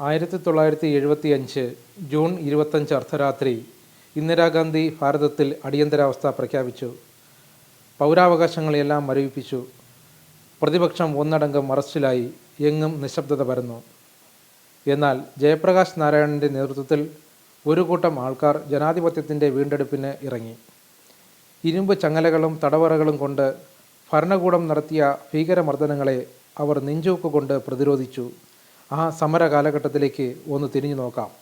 ആയിരത്തി തൊള്ളായിരത്തി എഴുപത്തി അഞ്ച് ജൂൺ ഇരുപത്തഞ്ച് അർദ്ധരാത്രി ഇന്ദിരാഗാന്ധി ഭാരതത്തിൽ അടിയന്തരാവസ്ഥ പ്രഖ്യാപിച്ചു. പൗരാവകാശങ്ങളെല്ലാം മരവിപ്പിച്ചു. പ്രതിപക്ഷം ഒന്നടങ്കം അറസ്റ്റിലായി. എങ്ങും നിശബ്ദത പരന്നു. എന്നാൽ ജയപ്രകാശ് നാരായണന്റെ നേതൃത്വത്തിൽ ഒരു കൂട്ടം ആൾക്കാർ ജനാധിപത്യത്തിന്റെ വീണ്ടെടുപ്പിന് ഇറങ്ങി. ഇരുമ്പ് ചങ്ങലകളും തടവറകളും കൊണ്ട് ഭരണകൂടം നടത്തിയ ഭീകരമർദ്ദനങ്ങളെ അവർ നെഞ്ചൂക്കുകൊണ്ട് പ്രതിരോധിച്ചു. ആ സമര കാലഘട്ടത്തിലേക്ക് ഒന്ന് തിരിഞ്ഞു നോക്കാം.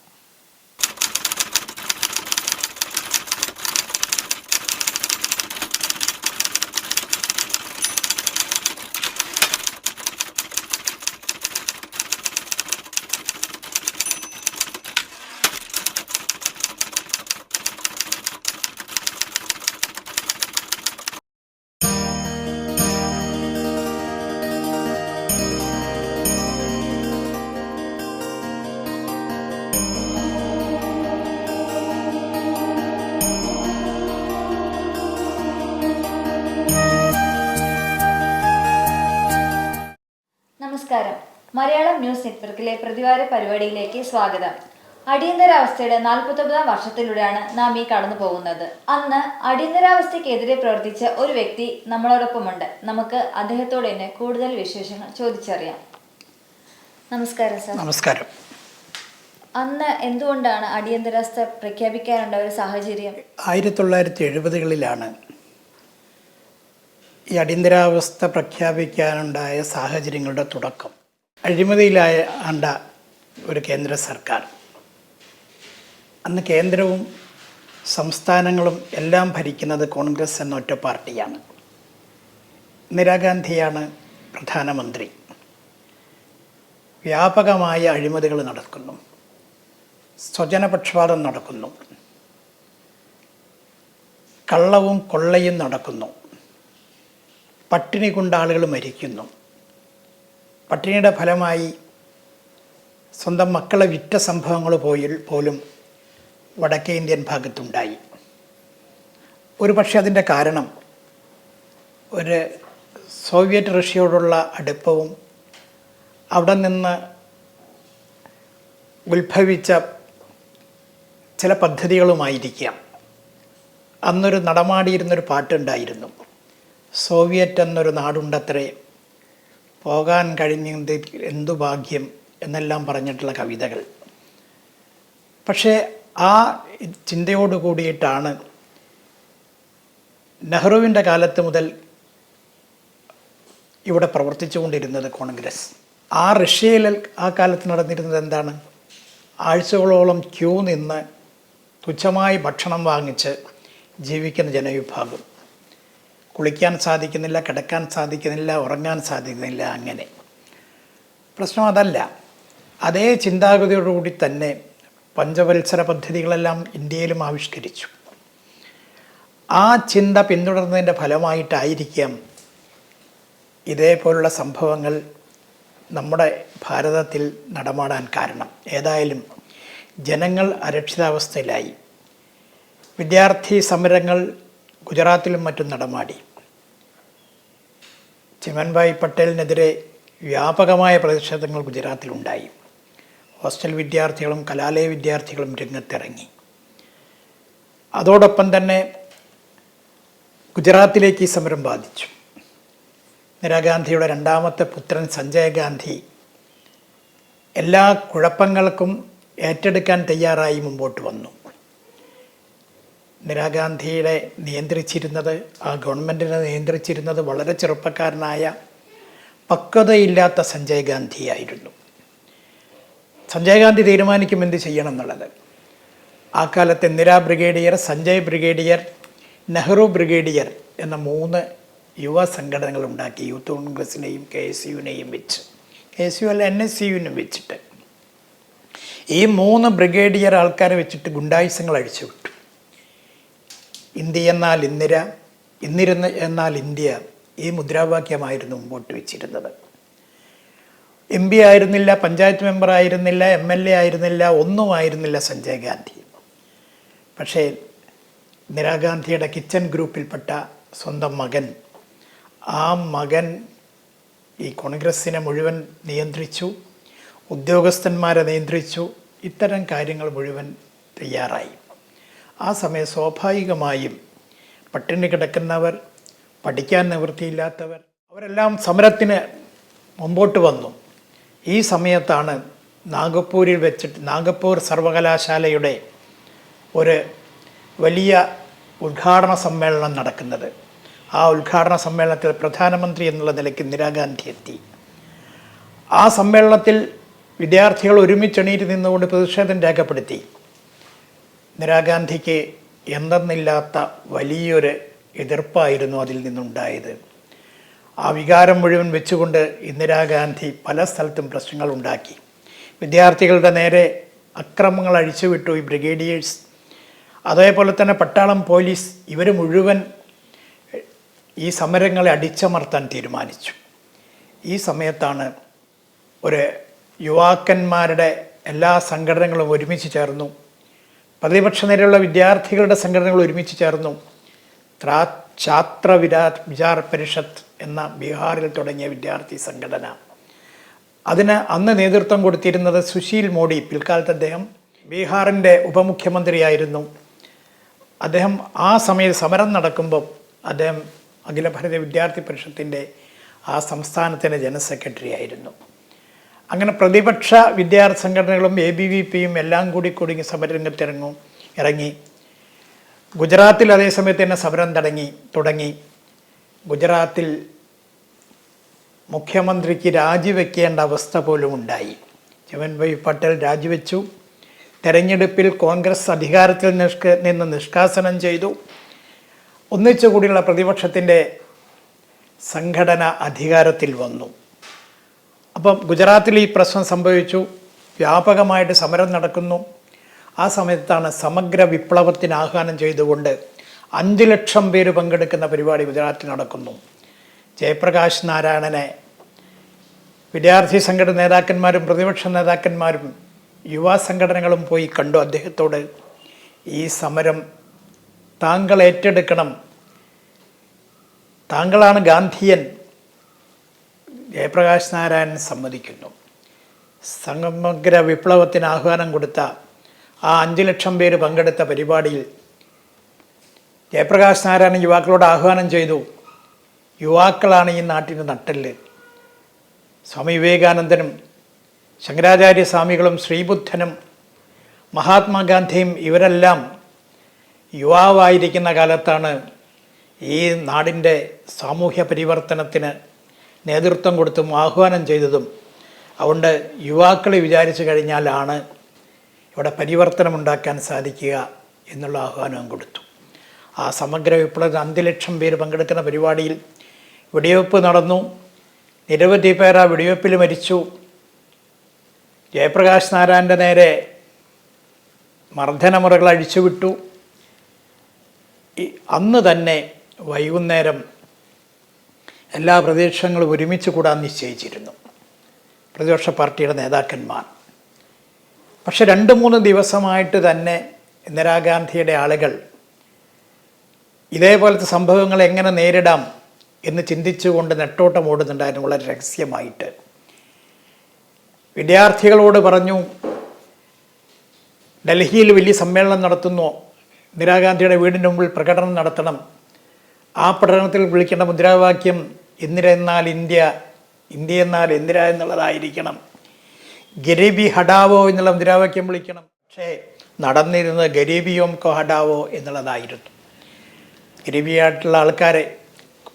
മലയാളം ന്യൂസ് നെറ്റ്വർക്കിലെ പ്രതിവാര പരിപാടിയിലേക്ക് സ്വാഗതം. അടിയന്തരാവസ്ഥയുടെ നാൽപ്പത്തൊമ്പതാം വർഷത്തിലൂടെയാണ് നാം ഈ കടന്നു പോകുന്നത്. അന്ന് അടിയന്തരാവസ്ഥയ്ക്കെതിരെ പ്രവർത്തിച്ച ഒരു വ്യക്തി നമ്മളോടൊപ്പമുണ്ട്. നമുക്ക് അദ്ദേഹത്തോട് തന്നെ കൂടുതൽ വിശേഷങ്ങൾ ചോദിച്ചറിയാം. നമസ്കാരം സാർ. നമസ്കാരം. അന്ന് എന്തുകൊണ്ടാണ് അടിയന്തരാവസ്ഥ പ്രഖ്യാപിക്കാനുള്ള ഒരു സാഹചര്യം? ആയിരത്തി തൊള്ളായിരത്തി എഴുപതുകളിലാണ് ഈ അടിയന്തരാവസ്ഥ പ്രഖ്യാപിക്കാനുണ്ടായ സാഹചര്യങ്ങളുടെ തുടക്കം. അഴിമതിയിലായ അണ്ട ഒരു കേന്ദ്ര സർക്കാർ. അന്ന് കേന്ദ്രവും സംസ്ഥാനങ്ങളും എല്ലാം ഭരിക്കുന്നത് കോൺഗ്രസ് എന്ന ഒറ്റ പാർട്ടിയാണ്. ഇന്ദിരാഗാന്ധിയാണ് പ്രധാനമന്ത്രി. വ്യാപകമായ അഴിമതികൾ നടക്കുന്നു. സ്വജനപക്ഷപാതം നടക്കുന്നു. കള്ളവും കൊള്ളയും നടക്കുന്നു. പട്ടിണി കൊണ്ട് ആളുകൾ മരിക്കുന്നു. പട്ടിണിയുടെ ഫലമായി സ്വന്തം മക്കളെ വിറ്റ സംഭവങ്ങൾ പോയി പോലും വടക്കേ ഇന്ത്യൻ ഭാഗത്തുണ്ടായി. ഒരു പക്ഷേ അതിന്റെ കാരണം ഒരു സോവിയറ്റ് റഷ്യയോടുള്ള അടുപ്പവും അവിടെ നിന്ന് ഉത്ഭവിച്ച ചില പദ്ധതികളുമായിരിക്കാം. അന്നൊരു നടമാടിയിരുന്നൊരു പാട്ടുണ്ടായിരുന്നു. സോവിയറ്റ് എന്നൊരു നാടുണ്ടത്രേ. പോകാൻ കഴിഞ്ഞത് എന്തു ഭാഗ്യം എന്നെല്ലാം പറഞ്ഞിട്ടുള്ള കവിതകൾ. പക്ഷേ ആ ചിന്തയോട് കൂടിയിട്ടാണ് നെഹ്റുവിന്റെ കാലത്ത് മുതൽ ഇവിടെ പ്രവർത്തിച്ചുകൊണ്ടിരുന്നത് കോൺഗ്രസ്. ആ റഷ്യയിൽ ആ കാലത്ത് നടന്നിരുന്നത് എന്താണ്? ആഴ്ചകളോളം ക്യൂ നിന്ന് തുച്ഛമായി ഭക്ഷണം വാങ്ങിച്ച് ജീവിക്കുന്ന ജനവിഭാഗം. കുളിക്കാൻ സാധിക്കുന്നില്ല കിടക്കാൻ സാധിക്കുന്നില്ല ഉറങ്ങാൻ സാധിക്കുന്നില്ല അങ്ങനെ. പ്രശ്നം അതല്ല. അതേ ചിന്താഗതിയോടുകൂടി തന്നെ പഞ്ചവത്സര പദ്ധതികളെല്ലാം ഇന്ത്യയിലും ആവിഷ്കരിച്ചു. ആ ചിന്ത പിന്തുടർന്നതിന്റെ ഫലമായിട്ടായിരിക്കാം ഇതേപോലുള്ള സംഭവങ്ങൾ നമ്മുടെ ഭാരതത്തിൽ നടമാടാൻ കാരണം. ഏതായാലും ജനങ്ങൾ അരക്ഷിതാവസ്ഥയിലായി. വിദ്യാർത്ഥി സമരങ്ങൾ ഗുജറാത്തിലും മറ്റും നടമാടി. ചിമൻഭായ് പട്ടേലിനെതിരെ വ്യാപകമായ പ്രതിഷേധങ്ങൾ ഗുജറാത്തിലുണ്ടായി. ഹോസ്റ്റൽ വിദ്യാർത്ഥികളും കലാലയ വിദ്യാർത്ഥികളും രംഗത്തിറങ്ങി. അതോടൊപ്പം തന്നെ ഗുജറാത്തിലേക്ക് ഈ സമരം ബാധിച്ചു. ഇന്ദിരാഗാന്ധിയുടെ രണ്ടാമത്തെ പുത്രൻ സഞ്ജയ് ഗാന്ധി എല്ലാ കുഴപ്പങ്ങൾക്കും ഏറ്റെടുക്കാൻ തയ്യാറായി മുമ്പോട്ട് വന്നു. ഇന്ദിരാഗാന്ധിയുടെ നിയന്ത്രിച്ചിരുന്നത് ആ ഗവൺമെന്റിനെ നിയന്ത്രിച്ചിരുന്നത് വളരെ ചെറുപ്പക്കാരനായ പക്വതയില്ലാത്ത സഞ്ജയ് ഗാന്ധിയായിരുന്നു. സഞ്ജയ് ഗാന്ധി തീരുമാനിക്കും എന്ത് ചെയ്യണം എന്നുള്ളത്? ആ കാലത്ത് Indira brigadier Sanjay brigadier Nehru brigadier എന്ന മൂന്ന് യുവ സംഘടനകൾ ഉണ്ടാക്കി യൂത്ത് കോൺഗ്രസിനെയും കെ എസ് യുവിനെയും വെച്ച്. കെ എസ് യു അല്ല എൻ എസ് യുവിനും വെച്ചിട്ട്. ഈ മൂന്ന് ബ്രിഗേഡിയർ ആൾക്കാരെ വെച്ചിട്ട് ഗുണ്ടായുസങ്ങൾ അഴിച്ചുവിട്ടു ഇന്ത്യ എന്നാൽ ഇന്ദിര ഇന്ദിരുന്ന എന്നാൽ ഇന്ത്യ ഈ മുദ്രാവാക്യമായിരുന്നു മുമ്പോട്ട് വെച്ചിരുന്നത്. എം പി ആയിരുന്നില്ല പഞ്ചായത്ത് മെമ്പർ ആയിരുന്നില്ല എം എൽ എ ആയിരുന്നില്ല ഒന്നും ആയിരുന്നില്ല സഞ്ജയ് ഗാന്ധി. പക്ഷേ ഇന്ദിരാഗാന്ധിയുടെ കിച്ചൺ ഗ്രൂപ്പിൽപ്പെട്ട സ്വന്തം മകൻ ആ മകൻ ഈ കോൺഗ്രസ്സിനെ മുഴുവൻ നിയന്ത്രിച്ചു ഉദ്യോഗസ്ഥന്മാരെ നിയന്ത്രിച്ചു ഇത്തരം കാര്യങ്ങൾ മുഴുവൻ തയ്യാറായി. ആ സമയം സ്വാഭാവികമായും പട്ടിണി കിടക്കുന്നവർ പഠിക്കാൻ നിവൃത്തിയില്ലാത്തവർ അവരെല്ലാം സമരത്തിന് മുമ്പോട്ട് വന്നു. ഈ സമയത്താണ് നാഗപ്പൂരിൽ വെച്ചിട്ട് നാഗപ്പൂർ സർവകലാശാലയുടെ ഒരു വലിയ ഉദ്ഘാടന സമ്മേളനം നടക്കുന്നത്. ആ ഉദ്ഘാടന സമ്മേളനത്തിൽ പ്രധാനമന്ത്രി എന്നുള്ള നിലയ്ക്ക് ഇന്ദിരാഗാന്ധി എത്തി. ആ സമ്മേളനത്തിൽ വിദ്യാർത്ഥികൾ ഒരുമിച്ചെണീറ്റ് നിന്നുകൊണ്ട് പ്രതിഷേധം രേഖപ്പെടുത്തി. ഇന്ദിരാഗാന്ധിക്ക് എന്തെന്നില്ലാത്ത വലിയൊരു എതിർപ്പായിരുന്നു അതിൽ നിന്നുണ്ടായത്. ആ വികാരം മുഴുവൻ വെച്ചുകൊണ്ട് ഇന്ദിരാഗാന്ധി പല സ്ഥലത്തും പ്രശ്നങ്ങൾ ഉണ്ടാക്കി. വിദ്യാർത്ഥികളുടെ നേരെ അക്രമങ്ങൾ അഴിച്ചുവിട്ടു ഈ ബ്രിഗേഡിയേഴ്സ്. അതേപോലെ തന്നെ പട്ടാളം പോലീസ് ഇവർ മുഴുവൻ ഈ സമരങ്ങളെ അടിച്ചമർത്താൻ തീരുമാനിച്ചു. ഈ സമയത്താണ് ഒരു യുവാക്കന്മാരുടെ എല്ലാ സംഘടനകളും ഒരുമിച്ച് ചേർന്നു പ്രതിപക്ഷ നിരയുള്ള വിദ്യാർത്ഥികളുടെ സംഘടനകൾ ഒരുമിച്ച് ചേർന്നു. ത്രാ ഛാത്ര വിരാ വിചാർ പരിഷത്ത് എന്ന ബീഹാറിൽ തുടങ്ങിയ വിദ്യാർത്ഥി സംഘടന. അതിന് അന്ന് നേതൃത്വം കൊടുത്തിരുന്നത് സുശീൽ മോഡി പിൽക്കാലത്ത് അദ്ദേഹം ബീഹാറിന്റെ ഉപമുഖ്യമന്ത്രിയായിരുന്നു. അദ്ദേഹം ആ സമയത്ത് സമരം നടക്കുമ്പോൾ അദ്ദേഹം അഖില ഭാരത വിദ്യാർത്ഥി പരിഷത്തിന്റെ ആ സംസ്ഥാനത്തിന്റെ ജനറൽ സെക്രട്ടറി ആയിരുന്നു അങ്ങനെ പ്രതിപക്ഷ വിദ്യാർത്ഥി സംഘടനകളും എ ബി വി പിയും എല്ലാം കൂടി കുടുങ്ങി സമരരംഗത്തിറങ്ങും ഇറങ്ങി. ഗുജറാത്തിൽ അതേസമയത്ത് തന്നെ സമരം തുടങ്ങി തുടങ്ങി. ഗുജറാത്തിൽ മുഖ്യമന്ത്രിക്ക് രാജിവെക്കേണ്ട അവസ്ഥ പോലും ഉണ്ടായി. ചിവൻഭായ് പട്ടേൽ രാജിവെച്ചു. തെരഞ്ഞെടുപ്പിൽ കോൺഗ്രസ് അധികാരത്തിൽ നിഷ്ക നിന്ന് നിഷ്കാസനം ചെയ്തു. ഒന്നിച്ചുകൂടിയുള്ള പ്രതിപക്ഷത്തിന്റെ സംഘടന അധികാരത്തിൽ വന്നു. അപ്പം ഗുജറാത്തിൽ ഈ പ്രശ്നം സംഭവിച്ചു. വ്യാപകമായിട്ട് സമരം നടക്കുന്നു. ആ സമയത്താണ് സമഗ്ര വിപ്ലവത്തിന് ആഹ്വാനം ചെയ്തുകൊണ്ട് അഞ്ച് ലക്ഷം പേര് പങ്കെടുക്കുന്ന പരിപാടി ഗുജറാത്തിൽ നടക്കുന്നു. ജയപ്രകാശ് നാരായണനെ വിദ്യാർത്ഥി സംഘടന നേതാക്കന്മാരും പ്രതിപക്ഷ നേതാക്കന്മാരും യുവ സംഘടനകളും പോയി കണ്ടു അദ്ദേഹത്തോട്. ഈ സമരം താങ്കൾ ഏറ്റെടുക്കണം. താങ്കളാണ് ഗാന്ധിയൻ. ജയപ്രകാശ് നാരായണൻ സമ്മതിക്കുന്നു. സമഗ്ര വിപ്ലവത്തിന് ആഹ്വാനം കൊടുത്ത ആ അഞ്ച് ലക്ഷം പേര് പങ്കെടുത്ത പരിപാടിയിൽ ജയപ്രകാശ് നാരായണൻ യുവാക്കളോട് ആഹ്വാനം ചെയ്തു യുവാക്കളാണ് ഈ നാട്ടിന്റെ നട്ടൽ സ്വാമി വിവേകാനന്ദനും ശങ്കരാചാര്യ സ്വാമികളും ശ്രീബുദ്ധനും മഹാത്മാഗാന്ധിയും ഇവരെല്ലാം യുവാവായിരിക്കുന്ന കാലത്താണ് ഈ നാടിന്റെ സാമൂഹ്യ പരിവർത്തനത്തിന് നേതൃത്വം കൊടുത്തും ആഹ്വാനം ചെയ്തതും അതുകൊണ്ട് യുവാക്കളെ വിചാരിച്ചു കഴിഞ്ഞാലാണ് ഇവിടെ പരിവർത്തനം ഉണ്ടാക്കാൻ സാധിക്കുക എന്നുള്ള ആഹ്വാനവും കൊടുത്തു. ആ സമഗ്ര വിപ്ലവത്തിൽ അഞ്ച് ലക്ഷം പേര് പങ്കെടുക്കുന്ന പരിപാടിയിൽ വെടിവെപ്പ് നടന്നു. നിരവധി പേർ ആ വെടിവെപ്പിൽ മരിച്ചു. ജയപ്രകാശ് നാരായണന്റെ നേരെ മർദ്ദനമുറകൾ അഴിച്ചുവിട്ടു. അന്ന് തന്നെ വൈകുന്നേരം എല്ലാ പ്രതിപക്ഷങ്ങളും ഒരുമിച്ച് കൂടാൻ നിശ്ചയിച്ചിരുന്നു. പ്രതിപക്ഷ പാർട്ടിയുടെ നേതാക്കന്മാർ. പക്ഷെ രണ്ട് മൂന്ന് ദിവസമായിട്ട് തന്നെ ഇന്ദിരാഗാന്ധിയുടെ ആളുകൾ ഇതേപോലത്തെ സംഭവങ്ങൾ എങ്ങനെ നേരിടാം എന്ന് ചിന്തിച്ചുകൊണ്ട് നെട്ടോട്ടം ഓടുന്നുണ്ടായിരുന്നു വളരെ രഹസ്യമായിട്ട്. വിദ്യാർത്ഥികളോട് പറഞ്ഞു ഡൽഹിയിൽ വലിയ സമ്മേളനം നടത്തുന്നു. ഇന്ദിരാഗാന്ധിയുടെ വീടിന് മുമ്പിൽ പ്രകടനം നടത്തണം. ആ പ്രകടനത്തിൽ വിളിക്കേണ്ട മുദ്രാവാക്യം ഇന്ദിര എന്നാൽ ഇന്ത്യ ഇന്ത്യ എന്നാൽ എന്തിരാ എന്നുള്ളതായിരിക്കണം. ഗരീബി ഹഡാവോ എന്നുള്ള മുദ്രാവാക്യം വിളിക്കണം. പക്ഷേ നടന്നിരുന്നത് ഗരീബിയോം കോ ഹഡാവോ എന്നുള്ളതായിരുന്നു. ഗരീബിയായിട്ടുള്ള ആൾക്കാരെ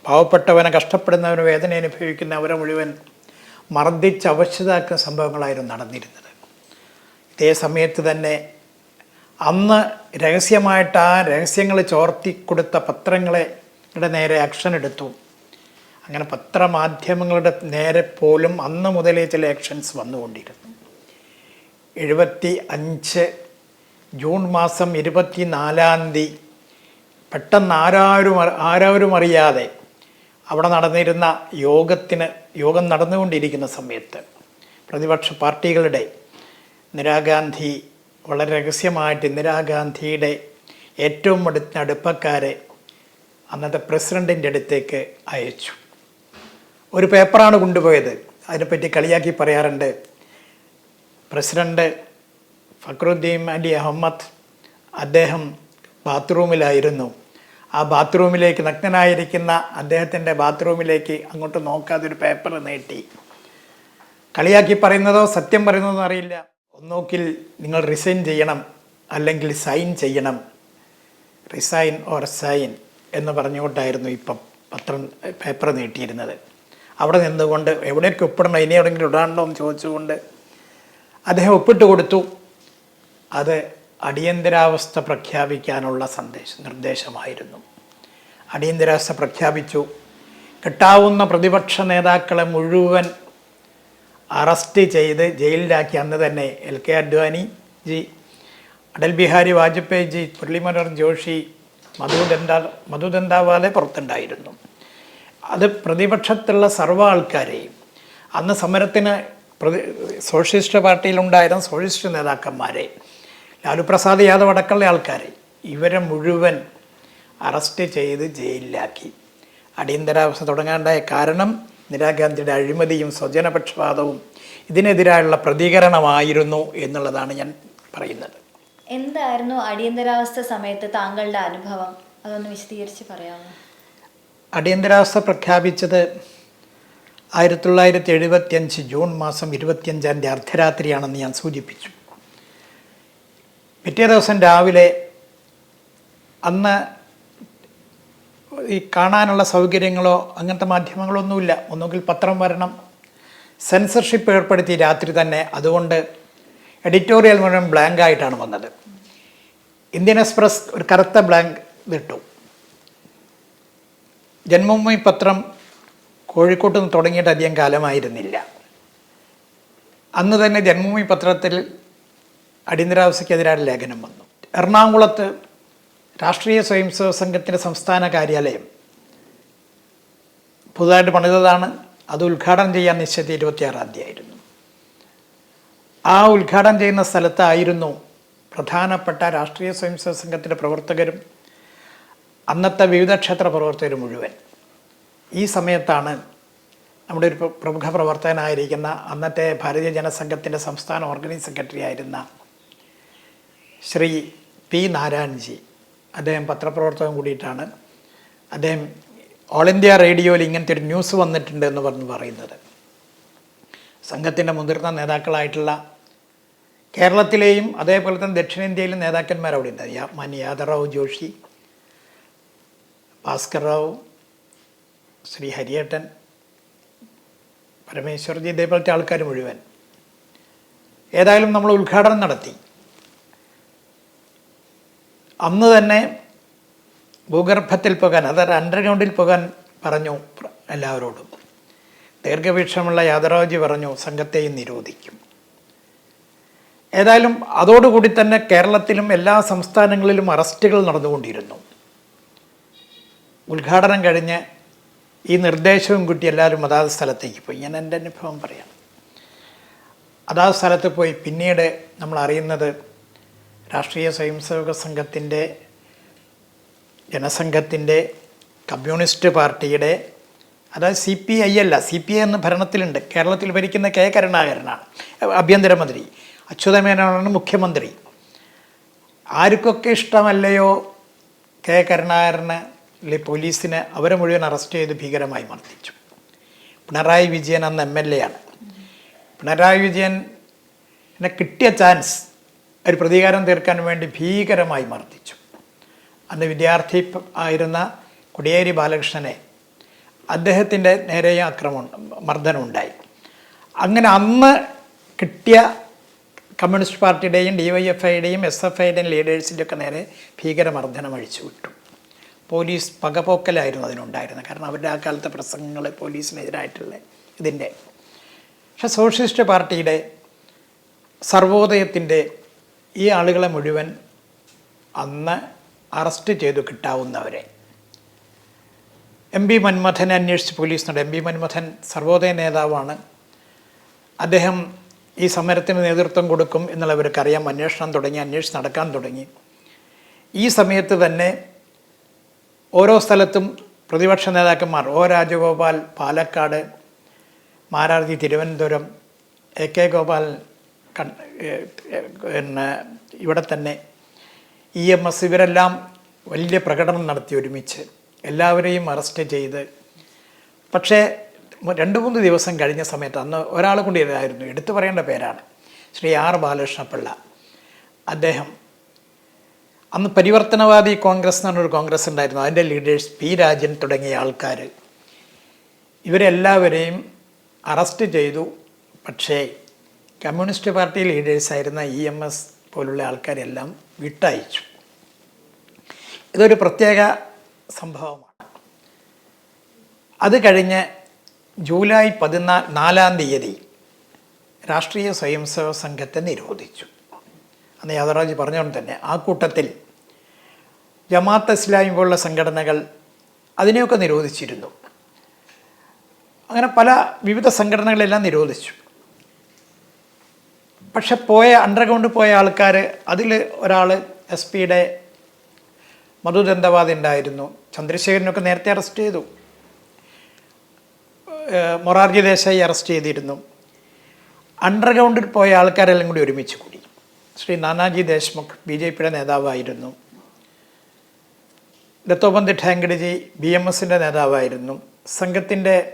പാവപ്പെട്ടവനെ കഷ്ടപ്പെടുന്നവന് വേദന അനുഭവിക്കുന്ന അവരെ മുഴുവൻ മർദ്ദിച്ച് അവശതാക്കുന്ന സംഭവങ്ങളായിരുന്നു നടന്നിരുന്നത്. ഇതേ സമയത്ത് തന്നെ അന്ന് രഹസ്യമായിട്ട് ആ രഹസ്യങ്ങൾ ചോർത്തി കൊടുത്ത പത്രങ്ങളെ നേരെ ആക്ഷൻ എടുത്തു അങ്ങനെ പത്രമാധ്യമങ്ങളുടെ നേരെ പോലും അന്ന് മുതലേ ചില ആക്ഷൻസ് വന്നുകൊണ്ടിരുന്നു. എഴുപത്തി അഞ്ച് ജൂൺ മാസം ഇരുപത്തി നാലാം തീയതി പെട്ടെന്ന് ആരാരും ആരാരും അറിയാതെ അവിടെ നടന്നിരുന്ന യോഗത്തിന് യോഗം നടന്നുകൊണ്ടിരിക്കുന്ന സമയത്ത് പ്രതിപക്ഷ പാർട്ടികളുടെ ഇന്ദിരാഗാന്ധി വളരെ രഹസ്യമായിട്ട് ഇന്ദിരാഗാന്ധിയുടെ ഏറ്റവും അടുത്ത അടുപ്പക്കാരെ അന്നത്തെ പ്രസിഡന്റിന്റെ അടുത്തേക്ക് അയച്ചു. ഒരു പേപ്പറാണ് കൊണ്ടുപോയത്. അതിനെപ്പറ്റി കളിയാക്കി പറയാറുണ്ട്. പ്രസിഡന്റ് ഫക്രുദ്ദീൻ അലി അഹമ്മദ് അദ്ദേഹം ബാത്റൂമിലായിരുന്നു. ആ ബാത്റൂമിലേക്ക് നഗ്നനായിരിക്കുന്ന അദ്ദേഹത്തിന്റെ ബാത്റൂമിലേക്ക് അങ്ങോട്ട് നോക്കാതെ ഒരു പേപ്പർ നീട്ടി. കളിയാക്കി പറയുന്നതോ സത്യം പറയുന്നതോ അറിയില്ല. ഒന്നോക്കിൽ നിങ്ങൾ റിസൈൻ ചെയ്യണം അല്ലെങ്കിൽ സൈൻ ചെയ്യണം. റിസൈൻ ഓർ സൈൻ എന്ന് പറഞ്ഞുകൊണ്ടായിരുന്നു ഇപ്പം പത്രം പേപ്പർ നീട്ടിയിരുന്നത്. അവിടെ നിന്നുകൊണ്ട് എവിടെയൊക്കെ ഒപ്പിടണം ഇനി എവിടെയെങ്കിലും ഇടാണ്ടോ എന്ന് ചോദിച്ചുകൊണ്ട് അദ്ദേഹം ഒപ്പിട്ട് കൊടുത്തു. അത് അടിയന്തരാവസ്ഥ പ്രഖ്യാപിക്കാനുള്ള സന്ദേശം നിർദ്ദേശമായിരുന്നു. അടിയന്തരാവസ്ഥ പ്രഖ്യാപിച്ചു. കിട്ടാവുന്ന പ്രതിപക്ഷ നേതാക്കളെ മുഴുവൻ അറസ്റ്റ് ചെയ്ത് ജയിലിലാക്കി. അന്ന് തന്നെ എൽ കെ അഡ്വാനി ജി അടൽ ബിഹാരി വാജ്പേയി ജി മുരളീമനോഹർ ജോഷി മധു ദന്താ മധു പുറത്തുണ്ടായിരുന്നു. അത് പ്രതിപക്ഷത്തുള്ള സർവ ആൾക്കാരെയും അന്ന് സമരത്തിന് പ്രതി സോഷ്യലിസ്റ്റ് പാർട്ടിയിലുണ്ടായിരുന്ന സോഷ്യലിസ്റ്റ് നേതാക്കന്മാരെ ലാലു പ്രസാദ് യാദവ് അടക്കമുള്ള ആൾക്കാരെ ഇവരെ മുഴുവൻ അറസ്റ്റ് ചെയ്ത് ജയിലിലാക്കി. അടിയന്തരാവസ്ഥ തുടങ്ങാണ്ടായ കാരണം ഇന്ദിരാഗാന്ധിയുടെ അഴിമതിയും സ്വജനപക്ഷപാതവും ഇതിനെതിരായുള്ള പ്രതികരണമായിരുന്നു എന്നുള്ളതാണ് ഞാൻ പറയുന്നത്. എന്തായിരുന്നു അടിയന്തരാവസ്ഥ സമയത്ത് താങ്കളുടെ അനുഭവം? അതൊന്ന് വിശദീകരിച്ച് പറയാമോ? അടിയന്തരാവസ്ഥ പ്രഖ്യാപിച്ചത് ആയിരത്തി തൊള്ളായിരത്തി എഴുപത്തിയഞ്ച് ജൂൺ മാസം ഇരുപത്തിയഞ്ചാം തീയതി അർദ്ധരാത്രിയാണെന്ന് ഞാൻ സൂചിപ്പിച്ചു. പിറ്റേ ദിവസം രാവിലെ അന്ന് ഈ കാണാനുള്ള സൗകര്യങ്ങളോ അങ്ങനത്തെ മാധ്യമങ്ങളോ ഒന്നുമില്ല ഒന്നുകിൽ പത്രം വരണം. സെൻസർഷിപ്പ് ഏർപ്പെടുത്തി രാത്രി തന്നെ. അതുകൊണ്ട് എഡിറ്റോറിയൽ മുഴുവൻ ബ്ലാങ്ക് ആയിട്ടാണ് വന്നത്. ഇന്ത്യൻ എക്സ്പ്രസ് ഒരു കറുത്ത ബ്ലാങ്ക് ഇതിട്ടു ജന്മഭൂമി പത്രം കോഴിക്കോട്ട് നിന്ന് തുടങ്ങിയിട്ട് അധികം കാലമായിരുന്നില്ല. അന്ന് തന്നെ ജന്മഭൂമി പത്രത്തിൽ അടിയന്തരാവസ്ഥയ്ക്കെതിരായ ലേഖനം വന്നു. എറണാകുളത്ത് രാഷ്ട്രീയ സ്വയംസേവക സംഘത്തിന്റെ സംസ്ഥാന കാര്യാലയം പുതുതായിട്ട് പണിതതാണ്. അത് ഉദ്ഘാടനം ചെയ്യാൻ നിശ്ചയിച്ച ഇരുപത്തിയാറാം തീയതി ആയിരുന്നു ആ ഉദ്ഘാടനം ചെയ്യുന്ന സ്ഥലത്തായിരുന്നു പ്രധാനപ്പെട്ട രാഷ്ട്രീയ സ്വയംസേവക സംഘത്തിന്റെ പ്രവർത്തകരും അന്നത്തെ വിവിധ ക്ഷേത്ര പ്രവർത്തകർ മുഴുവൻ. ഈ സമയത്താണ് നമ്മുടെ ഒരു പ്ര- പ്രമുഖ പ്രവർത്തകനായിരിക്കുന്ന അന്നത്തെ ഭാരതീയ ജനസംഘത്തിന്റെ സംസ്ഥാന ഓർഗനൈസ് സെക്രട്ടറി ആയിരുന്ന ശ്രീ പി നാരായൺജി. അദ്ദേഹം പത്രപ്രവർത്തകൻ കൂടിയിട്ടാണ്. അദ്ദേഹം ഓൾ ഇന്ത്യ റേഡിയോയിൽ ഇങ്ങനത്തെ ഒരു ന്യൂസ് വന്നിട്ടുണ്ട് എന്ന് പറഞ്ഞ് പറയുന്നത്. സംഘത്തിന്റെ മുതിർന്ന നേതാക്കളായിട്ടുള്ള കേരളത്തിലെയും അതേപോലെ തന്നെ ദക്ഷിണേന്ത്യയിലും നേതാക്കന്മാർ അവിടെ ഉണ്ട്. യാ- മാന്യ യാദറാവ് ജോഷി ഭാസ്കർ ശ്രീ ഹരിയേട്ടൻ പരമേശ്വർജി ഇതേപോലത്തെ ആൾക്കാർ മുഴുവൻ. ഏതായാലും നമ്മൾ ഉദ്ഘാടനം നടത്തി. അന്ന് തന്നെ ഭൂഗർഭത്തിൽ പോകാൻ അതായത് അണ്ടർഗ്രൗണ്ടിൽ പോകാൻ പറഞ്ഞു എല്ലാവരോടും. ദീർഘവീക്ഷമുള്ള യാദവരാജി പറഞ്ഞു സംഘത്തെയും നിരോധിക്കും. ഏതായാലും അതോടുകൂടി തന്നെ കേരളത്തിലും എല്ലാ സംസ്ഥാനങ്ങളിലും അറസ്റ്റുകൾ നടന്നുകൊണ്ടിരുന്നു. ഉദ്ഘാടനം കഴിഞ്ഞ് ഈ നിർദ്ദേശവും കിട്ടി എല്ലാവരും അതാത് സ്ഥലത്തേക്ക് പോയി. ഞാൻ എന്റെ അനുഭവം പറയാം. അതാത് സ്ഥലത്ത് പോയി പിന്നീട് നമ്മൾ അറിയുന്നത് രാഷ്ട്രീയ സ്വയംസേവക സംഘത്തിന്റെ ജനസംഘത്തിന്റെ കമ്മ്യൂണിസ്റ്റ് പാർട്ടിയുടെ അതായത് സി പി ഐ അല്ല സി പി ഐ എന്ന് ഭരണത്തിലുണ്ട്. കേരളത്തിൽ ഭരിക്കുന്ന കെ കരുണാകരനാണ് ആഭ്യന്തരമന്ത്രി അച്യുതമേനോനാണ് മുഖ്യമന്ത്രി. ആർക്കൊക്കെ ഇഷ്ടമല്ലയോ കെ കരുണാകരന് അല്ലെ പോലീസിനെ അവരെ മുഴുവൻ അറസ്റ്റ് ചെയ്ത് ഭീകരമായി മർദ്ദിച്ചു. പിണറായി വിജയൻ അന്ന് എം എൽ എ ആണ്. പിണറായി വിജയനെ കിട്ടിയ ചാൻസ് ഒരു പ്രതികാരം തീർക്കാൻ വേണ്ടി ഭീകരമായി മർദ്ദിച്ചു. അന്ന് വിദ്യാർത്ഥി ആയിരുന്ന കൊടിയേരി ബാലകൃഷ്ണനെ അദ്ദേഹത്തിന്റെ നേരെ ആക്രമണം മർദ്ദനം ഉണ്ടായി അങ്ങനെ അന്ന് കിട്ടിയ കമ്മ്യൂണിസ്റ്റ് പാർട്ടിയുടെയും ഡി വൈ എഫ് ഐയുടെയും എസ് എഫ് ഐയുടെയും ലീഡേഴ്സിന്റെയൊക്കെ നേരെ ഭീകരമർദ്ദനം അഴിച്ചു വിട്ടു പോലീസ് പകപോക്കലായിരുന്നു അതിനുണ്ടായിരുന്നത്. കാരണം അവരുടെ ആ കാലത്തെ പ്രസംഗങ്ങൾ പോലീസിനെതിരായിട്ടുള്ള ഇതിന്റെ. പക്ഷെ സോഷ്യലിസ്റ്റ് പാർട്ടിയുടെ സർവോദയത്തിന്റെ ഈ ആളുകളെ മുഴുവൻ അന്ന് അറസ്റ്റ് ചെയ്തു കിട്ടാവുന്നവരെ. എം പി മന്മഥനെ അന്വേഷിച്ച് പോലീസ് നട എം പി മന്മഥൻ സർവോദയ നേതാവാണ്. അദ്ദേഹം ഈ സമരത്തിന് നേതൃത്വം കൊടുക്കും എന്നുള്ളവർക്കറിയാം. അന്വേഷണം തുടങ്ങി അന്വേഷിച്ച് നടക്കാൻ തുടങ്ങി. ഈ സമയത്ത് തന്നെ ഓരോ സ്ഥലത്തും പ്രതിപക്ഷ നേതാക്കന്മാർ O Rajagopal Palakkad Mararji Thiruvananthapuram A K Gopal പിന്നെ ഇവിടെ തന്നെ ഇ എം എസ് ഇവരെല്ലാം വലിയ പ്രകടനം നടത്തി ഒരുമിച്ച് എല്ലാവരെയും അറസ്റ്റ് ചെയ്ത്. പക്ഷേ രണ്ട് മൂന്ന് ദിവസം കഴിഞ്ഞ സമയത്ത് അന്ന് ഒരാളെ കൊണ്ട് ഇതായിരുന്നു എടുത്തു പറയേണ്ട പേരാണ് ശ്രീ ആർ ബാലകൃഷ്ണപിള്ള. അദ്ദേഹം അന്ന് പരിവർത്തനവാദി കോൺഗ്രസ് എന്ന് പറഞ്ഞൊരു കോൺഗ്രസ് ഉണ്ടായിരുന്നു. അതിന്റെ ലീഡേഴ്സ് പി രാജൻ തുടങ്ങിയ ആൾക്കാർ. ഇവരെല്ലാവരെയും അറസ്റ്റ് ചെയ്തു. പക്ഷേ കമ്മ്യൂണിസ്റ്റ് പാർട്ടി ലീഡേഴ്സായിരുന്ന ഇ എം എസ് പോലുള്ള ആൾക്കാരെല്ലാം വിട്ടയച്ചു. ഇതൊരു പ്രത്യേക സംഭവമാണ്. അത് കഴിഞ്ഞ് ജൂലൈ പതിനാ നാലാം തീയതി രാഷ്ട്രീയ സ്വയംസേവക സംഘത്തെ നിരോധിച്ചു. അന്ന് യാദവരാജ് പറഞ്ഞുകൊണ്ട് തന്നെ ആ കൂട്ടത്തിൽ ജമാഅത്ത് ഇസ്ലാമി പോലുള്ള സംഘടനകൾ അതിനെയൊക്കെ നിരോധിച്ചിരുന്നു. അങ്ങനെ പല വിവിധ സംഘടനകളെല്ലാം നിരോധിച്ചു. പക്ഷെ പോയ അണ്ടർഗ്രൗണ്ട് പോയ ആൾക്കാർ അതിൽ ഒരാൾ എസ് പിയുടെ മധുദന്തവാദി ഉണ്ടായിരുന്നു. ചന്ദ്രശേഖരനൊക്കെ നേരത്തെ അറസ്റ്റ് ചെയ്തു. മൊറാർജി ദേശായി അറസ്റ്റ് ചെയ്തിരുന്നു. അണ്ടർഗ്രൗണ്ടിൽ പോയ ആൾക്കാരെല്ലാം കൂടി ഒരുമിച്ച് കൂടി. ശ്രീ നാനാജി ദേശ്മുഖ് ബി ജെ പിയുടെ നേതാവായിരുന്നു. ദത്തോപന്ത് ഠാങ്കഡെജി ബി എം എസിന്റെ നേതാവായിരുന്നു. സംഘത്തിന്റെ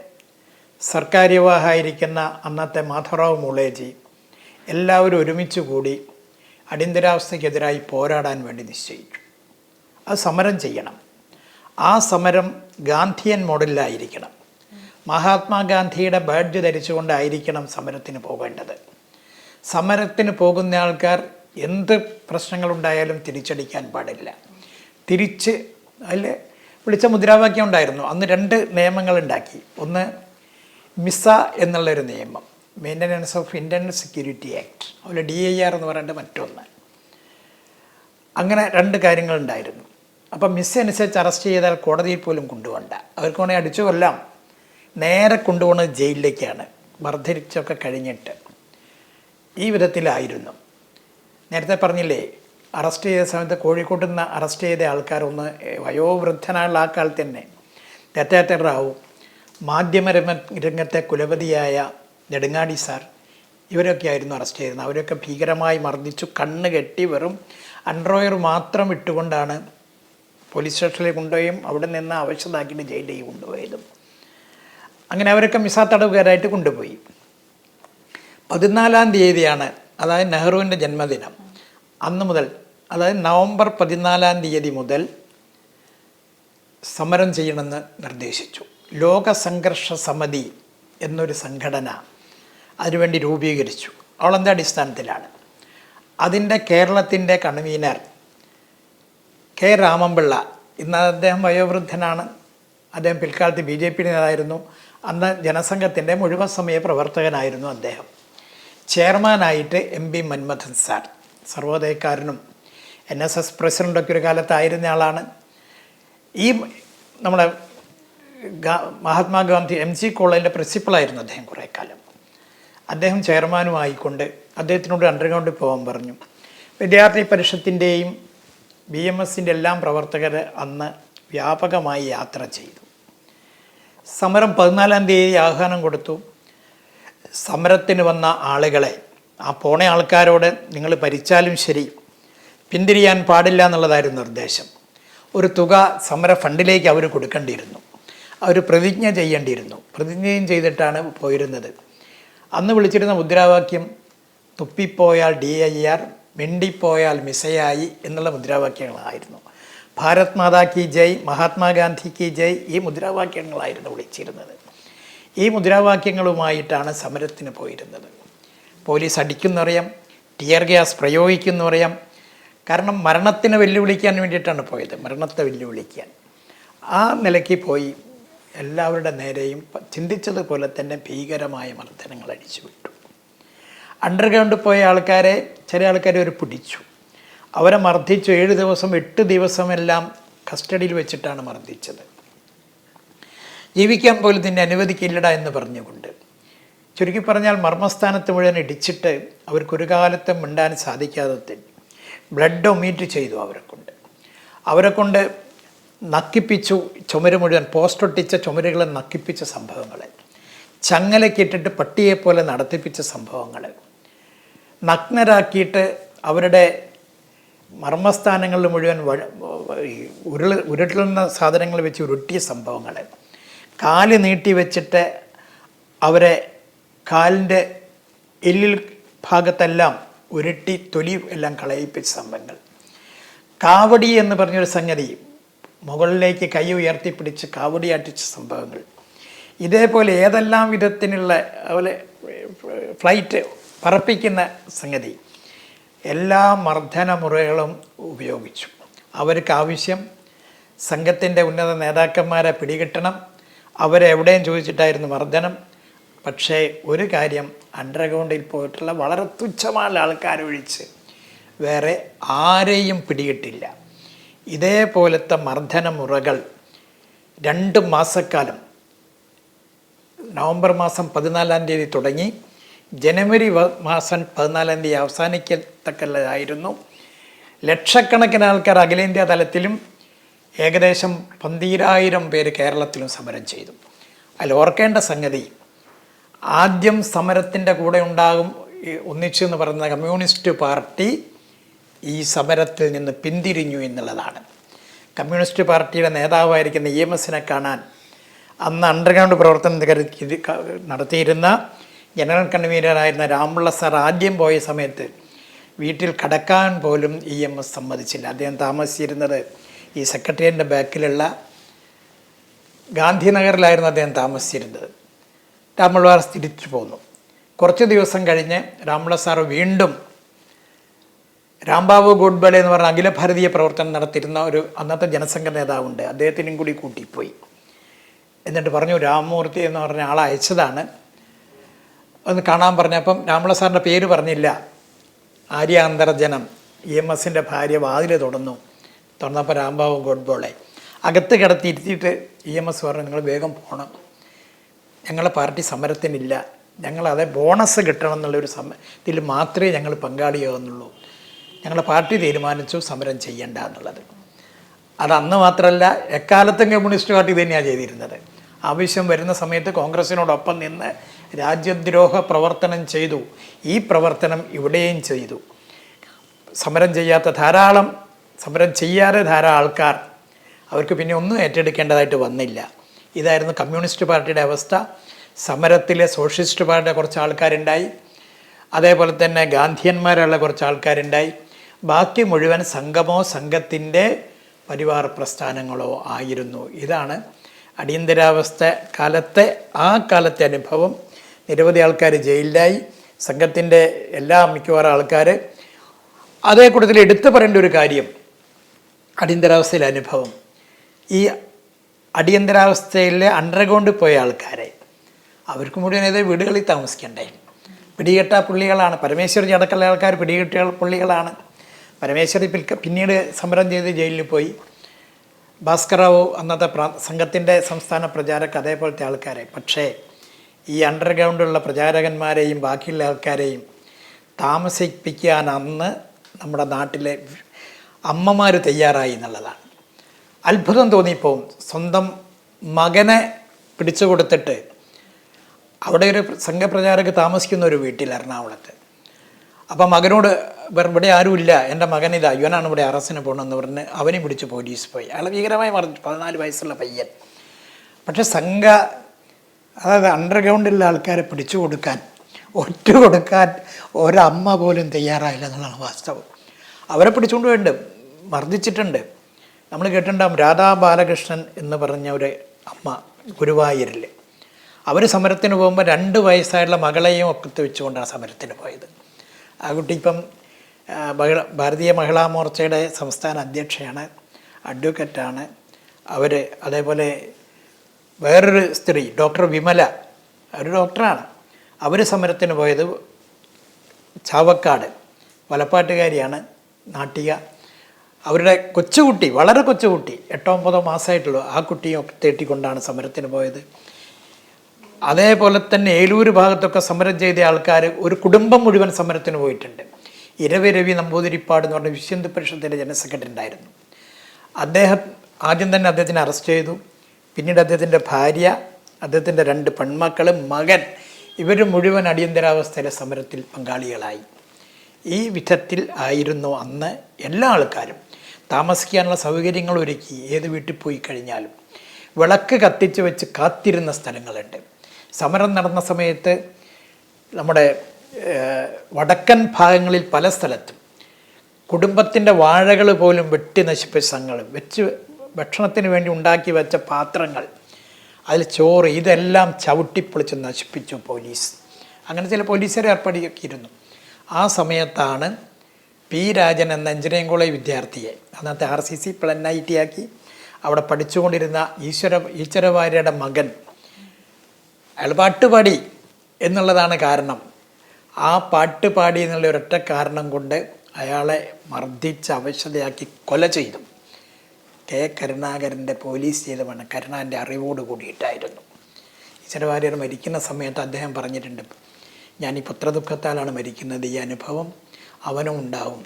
സർക്കാര്യവാഹായിരിക്കുന്ന അന്നത്തെ മാധവറാവ് മുളേജി എല്ലാവരും ഒരുമിച്ച് കൂടി അടിയന്തരാവസ്ഥയ്ക്കെതിരായി പോരാടാൻ വേണ്ടി നിശ്ചയിച്ചു. അത് സമരം ചെയ്യണം. ആ സമരം ഗാന്ധിയൻ മോഡലിലായിരിക്കണം. മഹാത്മാഗാന്ധിയുടെ ബാഡ്ജ് ധരിച്ചുകൊണ്ടായിരിക്കണം സമരത്തിന് പോകേണ്ടത്. സമരത്തിന് പോകുന്ന ആൾക്കാർ എന്ത് പ്രശ്നങ്ങളുണ്ടായാലും തിരിച്ചടിക്കാൻ പാടില്ല. തിരിച്ച് അതിൽ വിളിച്ച മുദ്രാവാക്യം ഉണ്ടായിരുന്നു. അന്ന് രണ്ട് നിയമങ്ങൾ ഉണ്ടാക്കി. ഒന്ന് മിസ എന്നുള്ളൊരു നിയമം. Maintenance of Indian security act അതുപോലെ ഡി ഐ ആർ എന്ന് പറയേണ്ട മറ്റൊന്ന്. അങ്ങനെ രണ്ട് കാര്യങ്ങളുണ്ടായിരുന്നു അപ്പം മിസ് അനുസരിച്ച് അറസ്റ്റ് ചെയ്താൽ കോടതിയിൽ പോലും കൊണ്ടുപോകണ്ട. അവർക്ക് വേണമെങ്കിൽ അടിച്ചു കൊല്ലാം. നേരെ കൊണ്ടുപോകുന്നത് ജയിലിലേക്കാണ്. വർദ്ധരിച്ചൊക്കെ കഴിഞ്ഞിട്ട്. ഈ വിധത്തിലായിരുന്നു. നേരത്തെ പറഞ്ഞില്ലേ അറസ്റ്റ് ചെയ്ത സമയത്ത് കോഴിക്കോട്ട് നിന്ന് അറസ്റ്റ് ചെയ്ത ആൾക്കാരൊന്ന് വയോവൃദ്ധനായുള്ള ആ തന്നെ തെറ്റാറ്റ റാവു മാധ്യമ രംഗ- രംഗത്തെ കുലപതിയായ നെടുങ്ങാടി സാർ ഇവരൊക്കെ ആയിരുന്നു അറസ്റ്റ് ചെയ്തിരുന്നത്. അവരൊക്കെ ഭീകരമായി മർദ്ദിച്ചു കണ്ണ് കെട്ടി വെറും അൺഡ്രോയർ മാത്രം ഇട്ടുകൊണ്ടാണ് പോലീസ് സ്റ്റേഷനിൽ കൊണ്ടുപോയും അവിടെ നിന്ന് അവശതാക്കിയിട്ട് ജയിലിലേക്ക് കൊണ്ടുപോയതും. അങ്ങനെ അവരൊക്കെ മിസാ തടവുകാരായിട്ട് കൊണ്ടുപോയി. പതിനാലാം തീയതിയാണ് അതായത് നെഹ്റുവിന്റെ ജന്മദിനം. അന്ന് മുതൽ അതായത് നവംബർ പതിനാലാം തീയതി മുതൽ സമരം ചെയ്യണമെന്ന് നിർദ്ദേശിച്ചു. ലോക സംഘർഷ സമിതി എന്നൊരു സംഘടന അതിനുവേണ്ടി രൂപീകരിച്ചു. അവളെന്താ അടിസ്ഥാനത്തിലാണ്? അതിന്റെ കേരളത്തിന്റെ കൺവീനർ കെ രാമൻപിള്ള ഇന്ന് അദ്ദേഹം വയോവൃദ്ധനാണ്. അദ്ദേഹം പിൽക്കാലത്ത് ബി ജെ പി നേതായിരുന്നു അന്ന് ജനസംഘത്തിന്റെ മുഴുവൻ സമയ പ്രവർത്തകനായിരുന്നു അദ്ദേഹം. ചെയർമാനായിട്ട് എം പി മൻമഥൻ സാർ. സർവോദയക്കാരനും എൻ എസ് എസ് പ്രസിഡന്റൊക്കെ ഒരു കാലത്തായിരുന്ന ആളാണ്. ഈ നമ്മുടെ മഹാത്മാഗാന്ധി എം ജി കോളേജിന്റെ പ്രിൻസിപ്പളായിരുന്നു അദ്ദേഹം കുറേ കാലം. അദ്ദേഹം ചെയർമാനുമായിക്കൊണ്ട് അദ്ദേഹത്തിനോട് അണ്ടർഗ്രൗണ്ടിൽ പോകാൻ പറഞ്ഞു. വിദ്യാർത്ഥി പരിഷത്തിന്റെയും ബി എം എസിന്റെ എല്ലാം പ്രവർത്തകർ അന്ന് വ്യാപകമായി യാത്ര ചെയ്തു. സമരം പതിനാലാം തീയതി ആഹ്വാനം കൊടുത്തു. സമരത്തിന് വന്ന ആളുകളെ ആ പോണ ആൾക്കാരോട് നിങ്ങൾ ഭരിച്ചാലും ശരി പിന്തിരിയാൻ പാടില്ല എന്നുള്ളതായിരുന്നു നിർദ്ദേശം. ഒരു തുക സമര ഫണ്ടിലേക്ക് അവർ കൊടുക്കേണ്ടിയിരുന്നു. അവർ പ്രതിജ്ഞ ചെയ്യേണ്ടിയിരുന്നു. പ്രതിജ്ഞയും ചെയ്തിട്ടാണ് പോയിരുന്നത്. അന്ന് വിളിച്ചിരുന്ന മുദ്രാവാക്യം തുപ്പിപ്പോയാൽ ഡി ഐ ആർ മിണ്ടിപ്പോയാൽ മിസയായി എന്നുള്ള മുദ്രാവാക്യങ്ങളായിരുന്നു. ഭാരത് മാതാ കി ജയ് മഹാത്മാഗാന്ധി കി ജയ് ഈ മുദ്രാവാക്യങ്ങളായിരുന്നു വിളിച്ചിരുന്നത്. ഈ മുദ്രാവാക്യങ്ങളുമായിട്ടാണ് സമരത്തിന് പോയിരുന്നത്. പോലീസ് അടിക്കുന്നറിയാം ടിയർ ഗ്യാസ് പ്രയോഗിക്കുന്നറിയാം. കാരണം മരണത്തിന് വെല്ലുവിളിക്കാൻ വേണ്ടിയിട്ടാണ് പോയത് മരണത്തെ വെല്ലുവിളിക്കാൻ. ആ നിലയ്ക്ക് പോയി എല്ലാവരുടെ നേരെയും ചിന്തിച്ചതുപോലെ തന്നെ ഭീകരമായ മർദ്ദനങ്ങൾ അടിച്ചു വിട്ടു അണ്ടർഗ്രൗണ്ടിൽ പോയ ആൾക്കാരെ ചില ആൾക്കാരെ അവർ പിടിച്ചു. അവരെ മർദ്ദിച്ചു. ഏഴ് ദിവസം എട്ട് ദിവസമെല്ലാം കസ്റ്റഡിയിൽ വെച്ചിട്ടാണ് മർദ്ദിച്ചത്. ജീവിക്കാൻ പോലും തന്നെ അനുവദിക്കില്ലട എന്ന് പറഞ്ഞുകൊണ്ട് ചുരുക്കി പറഞ്ഞാൽ മർമ്മസ്ഥാനത്ത് മുഴുവൻ ഇടിച്ചിട്ട് അവർക്കൊരു കാലത്തും മിണ്ടാൻ സാധിക്കാതെ ബ്ലഡ് ഒമീറ്റ് ചെയ്തു അവരെ കൊണ്ട്. അവരെ കൊണ്ട് നക്കിപ്പിച്ചു ചുമര് മുഴുവൻ പോസ്റ്റ് ഒട്ടിച്ച ചുമരുകളെ നക്കിപ്പിച്ച സംഭവങ്ങൾ ചങ്ങലക്കിട്ടിട്ട് പട്ടിയെപ്പോലെ നടത്തിപ്പിച്ച സംഭവങ്ങൾ നഗ്നരാക്കിയിട്ട് അവരുടെ മർമ്മസ്ഥാനങ്ങളിൽ മുഴുവൻ ഉരുള ഉരുട്ടുന്ന സാധനങ്ങൾ വെച്ച് ഉരുട്ടിയ സംഭവങ്ങൾ കാൽ നീട്ടി വെച്ചിട്ട് അവരെ കാലിന്റെ എല്ലിൽ ഭാഗത്തെല്ലാം ഉരുട്ടി തൊലി എല്ലാം കളയിപ്പിച്ച സംഭവങ്ങൾ. കാവടി എന്ന് പറഞ്ഞൊരു സംഗതി മുകളിലേക്ക് കൈ ഉയർത്തിപ്പിടിച്ച് കാവടിയാട്ടിച്ച സംഭവങ്ങൾ. ഇതേപോലെ ഏതെല്ലാം വിധത്തിനുള്ള അതുപോലെ ഫ്ലൈറ്റ് പറപ്പിക്കുന്ന സംഗതി എല്ലാ മർദ്ദന മുറകളും ഉപയോഗിച്ചു. അവർക്ക് ആവശ്യം സംഘത്തിന്റെ ഉന്നത നേതാക്കന്മാരെ പിടികിട്ടണം അവരെ എവിടെയും ചോദിച്ചിട്ടായിരുന്നു മർദ്ദനം പക്ഷേ ഒരു കാര്യം അണ്ടർഗ്രൗണ്ടിൽ പോയിട്ടുള്ള വളരെ തുച്ഛമായ ആൾക്കാരൊഴിച്ച് വേറെ ആരെയും പിടികിട്ടില്ല. ഇതേപോലത്തെ മർദ്ദന മുറകൾ രണ്ട് മാസക്കാലം നവംബർ മാസം പതിനാലാം തീയതി തുടങ്ങി ജനുവരി മാസം പതിനാലാം തീയതി അവസാനിക്കത്തക്കല്ലായിരുന്നു ലക്ഷക്കണക്കിന് ആൾക്കാർ അഖിലേന്ത്യാ തലത്തിലും ഏകദേശം പന്തീരായിരം പേര് കേരളത്തിലും സമരം ചെയ്തു. അതിൽ ഓർക്കേണ്ട സംഗതി ആദ്യം സമരത്തിന്റെ കൂടെ ഉണ്ടാകും ഒന്നിച്ചു എന്ന് പറയുന്ന കമ്മ്യൂണിസ്റ്റ് പാർട്ടി ഈ സമരത്തിൽ നിന്ന് പിന്തിരിഞ്ഞു എന്നുള്ളതാണ്. കമ്മ്യൂണിസ്റ്റ് പാർട്ടിയുടെ നേതാവായിരിക്കുന്ന ഇ എം എസിനെ കാണാൻ അന്ന് അണ്ടർഗ്രൗണ്ട് പ്രവർത്തനം നടത്തിയിരുന്ന ജനറൽ കൺവീനറായിരുന്ന രാമുള്ള സാർ ആദ്യം പോയ സമയത്ത് വീട്ടിൽ കടക്കാൻ പോലും ഇ എം എസ് സമ്മതിച്ചില്ല. അദ്ദേഹം താമസിച്ചിരുന്നത് ഈ സെക്രട്ടേറിയറ്റിന്റെ ബാക്കിലുള്ള ഗാന്ധിനഗറിലായിരുന്നു അദ്ദേഹം താമസിച്ചിരുന്നത്. രാമുള്ള തിരിച്ചു പോന്നു. കുറച്ച് ദിവസം കഴിഞ്ഞ് രാമുള്ള സാർ വീണ്ടും രാംബാബു ഗോഡ്ബലെ എന്ന് പറഞ്ഞ അഖില ഭാരതീയ പ്രവർത്തനം നടത്തിയിരുന്ന ഒരു അന്നത്തെ ജനസംഘ നേതാവുണ്ട്. അദ്ദേഹത്തിനും കൂടി കൂട്ടിപ്പോയി. എന്നിട്ട് പറഞ്ഞു രാമമൂർത്തി എന്ന് പറഞ്ഞ ആളെ അയച്ചതാണ്. ഒന്ന് കാണാൻ പറഞ്ഞപ്പം രാമള സാറിന്റെ പേര് പറഞ്ഞില്ല. ആര്യാന്തർജനം ഇ എം എസിന്റെ ഭാര്യ വാതിൽ തുറന്നു. തുറന്നപ്പോൾ രാംബാബു ഗോഡ്ബോളെ. അകത്ത് കിടത്തിയിരുത്തിയിട്ട് ഇ എം എസ് പറഞ്ഞു നിങ്ങൾ വേഗം പോകണം ഞങ്ങളെ പാർട്ടി സമരത്തിനില്ല. ഞങ്ങളത് ബോണസ് കിട്ടണം എന്നുള്ളൊരു സമ ഇതിൽ മാത്രമേ ഞങ്ങൾ പങ്കാളിയാകുന്നുള്ളൂ ഞങ്ങളെ പാർട്ടി തീരുമാനിച്ചു സമരം ചെയ്യണ്ട എന്നുള്ളത്. അത് അന്ന് മാത്രമല്ല എക്കാലത്തും കമ്മ്യൂണിസ്റ്റ് പാർട്ടി തന്നെയാണ് ചെയ്തിരുന്നത്. ആവശ്യം വരുന്ന സമയത്ത് കോൺഗ്രസിനോടൊപ്പം നിന്ന് രാജ്യദ്രോഹ പ്രവർത്തനം ചെയ്തു. ഈ പ്രവർത്തനം ഇവിടെയും ചെയ്തു. സമരം ചെയ്യാത്ത ധാരാളം സമരം ചെയ്യാതെ ധാരാളം ആൾക്കാർ അവർക്ക് പിന്നെ ഒന്നും ഏറ്റെടുക്കേണ്ടതായിട്ട് വന്നില്ല. ഇതായിരുന്നു കമ്മ്യൂണിസ്റ്റ് പാർട്ടിയുടെ അവസ്ഥ. സമരത്തിലെ സോഷ്യലിസ്റ്റ് പാർട്ടിയുടെ കുറച്ച് ആൾക്കാരുണ്ടായി അതേപോലെ തന്നെ ഗാന്ധിയന്മാരുള്ള കുറച്ച് ആൾക്കാരുണ്ടായി ബാക്കി മുഴുവൻ സംഘമോ സംഘത്തിന്റെ പരിവാർ പ്രസ്ഥാനങ്ങളോ ആയിരുന്നു. ഇതാണ് അടിയന്തരാവസ്ഥ കാലത്തെ ആ കാലത്തെ അനുഭവം. നിരവധി ആൾക്കാർ ജയിലിലായി. സംഘത്തിന്റെ എല്ലാ മിക്കവാറും ആൾക്കാർ അതേ കൂട്ടത്തിൽ എടുത്തു പറയേണ്ട ഒരു കാര്യം അടിയന്തരാവസ്ഥയിലെ അനുഭവം. ഈ അടിയന്തരാവസ്ഥയിലെ അണ്ടർഗ്രൗണ്ടിൽ പോയ ആൾക്കാരെ. അവർക്ക് മുഴുവൻ ഏതോ വീടുകളിൽ താമസിക്കണ്ടേ. പിടികെട്ട പുള്ളികളാണ്. പരമേശ്വരി അടക്കമുള്ള ആൾക്കാർ പിടികെട്ടിയ പുള്ളികളാണ്. പരമേശ്വരി പിൽക്ക പിന്നീട് സമരം ചെയ്ത് ജയിലിൽ പോയി. ഭാസ്കറാവു അന്നത്തെ സംഘത്തിന്റെ സംസ്ഥാന പ്രചാരക അതേപോലത്തെ ആൾക്കാരെ. പക്ഷേ ഈ അണ്ടർഗ്രൗണ്ടിലുള്ള പ്രചാരകന്മാരെയും ബാക്കിയുള്ള ആൾക്കാരെയും താമസിപ്പിക്കാൻ അന്ന് നമ്മുടെ നാട്ടിലെ അമ്മമാർ തയ്യാറായി എന്നുള്ളതാണ്. അത്ഭുതം തോന്നിപ്പോവും സ്വന്തം മകനെ പിടിച്ചു കൊടുത്തിട്ട് അവിടെ ഒരു സംഘപ്രചാരക താമസിക്കുന്ന ഒരു വീട്ടിൽ എറണാകുളത്ത്. അപ്പം മകനോട് "വേറെ ഇവിടെ ആരുമില്ല എന്റെ മകൻ ഇതാ ഇവനാണ് ഇവിടെ അറസ്റ്റിന് പോകണമെന്ന് പറഞ്ഞ് അവനെ പിടിച്ച് പോലീസ് പോയി. അയാൾ ഭീകരമായി മറിഞ്ഞു പതിനാല് വയസ്സുള്ള പയ്യൻ. പക്ഷെ സംഘ അതായത് അണ്ടർഗ്രൗണ്ടിലുള്ള ആൾക്കാരെ പിടിച്ചു കൊടുക്കാൻ ഒറ്റ കൊടുക്കാൻ ഒരമ്മ പോലും തയ്യാറായില്ല എന്നുള്ളതാണ് വാസ്തവം. അവരെ പിടിച്ചുകൊണ്ട് വേണ്ട മർദ്ദിച്ചിട്ടുണ്ട്. നമ്മൾ കേട്ടിട്ടുണ്ടാകും രാധാ ബാലകൃഷ്ണൻ എന്ന് പറഞ്ഞ ഒരു അമ്മ ഗുരുവായൂരിൽ അവർ സമരത്തിന് പോകുമ്പോൾ രണ്ട് വയസ്സായുള്ള മകളെയും ഒക്കെ വെച്ചുകൊണ്ടാണ് സമരത്തിന് പോയത്. ആ കുട്ടി ഇപ്പം മഹിള ഭാരതീയ മഹിളാ മോർച്ചയുടെ സംസ്ഥാന അധ്യക്ഷയാണ് അഡ്വക്കറ്റാണ്. അവർ അതേപോലെ വേറൊരു സ്ത്രീ ഡോക്ടർ വിമല ഒരു ഡോക്ടറാണ്. അവർ സമരത്തിന് പോയത് ചാവക്കാട് വലപ്പാട്ടുകാരിയാണ് നാട്ടിക അവരുടെ കൊച്ചുകുട്ടി വളരെ കൊച്ചുകുട്ടി എട്ടോ ഒമ്പതോ മാസമായിട്ടുള്ളൂ ആ കുട്ടിയും ഒക്കെ തേട്ടിക്കൊണ്ടാണ് സമരത്തിന് പോയത്. അതേപോലെ തന്നെ ഏലൂർ ഭാഗത്തൊക്കെ സമരം ചെയ്ത ആൾക്കാർ ഒരു കുടുംബം മുഴുവൻ സമരത്തിന് പോയിട്ടുണ്ട്. ഇരവി രവി നമ്പൂതിരിപ്പാട് എന്ന് പറഞ്ഞ വിശ്വന്ത് പരിഷത്തിന്റെ ജനറൽ സെക്രട്ടറി ഉണ്ടായിരുന്നു. അദ്ദേഹം ആദ്യം തന്നെ അദ്ദേഹത്തിനെ അറസ്റ്റ് ചെയ്തു. പിന്നീട് അദ്ദേഹത്തിന്റെ ഭാര്യ അദ്ദേഹത്തിന്റെ രണ്ട് പെൺമക്കൾ മകൻ ഇവർ മുഴുവൻ അടിയന്തരാവസ്ഥയിലെ സമരത്തിൽ പങ്കാളികളായി. ഈ വിധത്തിൽ ആയിരുന്നു അന്ന് എല്ലാ ആൾക്കാരും താമസിക്കാനുള്ള സൗകര്യങ്ങൾ ഒരുക്കി ഏത് വീട്ടിൽ പോയി കഴിഞ്ഞാലും. വിളക്ക് കത്തിച്ച് വെച്ച് കാത്തിരുന്ന സ്ഥലങ്ങളുണ്ട്. സമരം നടന്ന സമയത്ത് നമ്മുടെ വടക്കൻ ഭാഗങ്ങളിൽ പല സ്ഥലത്തും കുടുംബത്തിന്റെ വാഴകൾ പോലും വെട്ടി നശിപ്പിച്ച സംഘങ്ങൾ വെച്ച് ഭക്ഷണത്തിന് വേണ്ടി ഉണ്ടാക്കി വെച്ച പാത്രങ്ങൾ അതിൽ ചോറ് ഇതെല്ലാം ചവിട്ടിപ്പൊളിച്ച് നശിപ്പിച്ചു പോലീസ്. അങ്ങനെ ചില പോലീസുകാരെ ഏർപ്പെടുത്തിയിരുന്നു. ആ സമയത്താണ് പി രാജൻ എന്ന എഞ്ചിനീയറിംഗ് കോളേജ് വിദ്യാർത്ഥിയെ അന്നത്തെ ആർ സി സി പ്ലൻ ഐ ടി ആക്കി. അവിടെ പഠിച്ചുകൊണ്ടിരുന്ന ഈശ്വര ഈശ്വരവാര്യയുടെ മകൻ അയാൾ പാട്ടുപാടി എന്നുള്ളതാണ് കാരണം. ആ പാട്ടുപാടി എന്നുള്ള ഒരൊറ്റ കാരണം കൊണ്ട് അയാളെ മർദ്ദിച്ച് അവശതയാക്കി കൊല ചെയ്തു. കെ കരുണാകരന്റെ പോലീസ് ചെയ്ത പണ കരുണാന്റെ അറിവോട് കൂടിയിട്ടായിരുന്നു. ഈശ്വരവാര്യർ മരിക്കുന്ന സമയത്ത് അദ്ദേഹം പറഞ്ഞിട്ടുണ്ട് ഞാൻ ഈ പുത്രദുഃഖത്താലാണ് മരിക്കുന്നത്. ഈ അനുഭവം അവനും ഉണ്ടാവും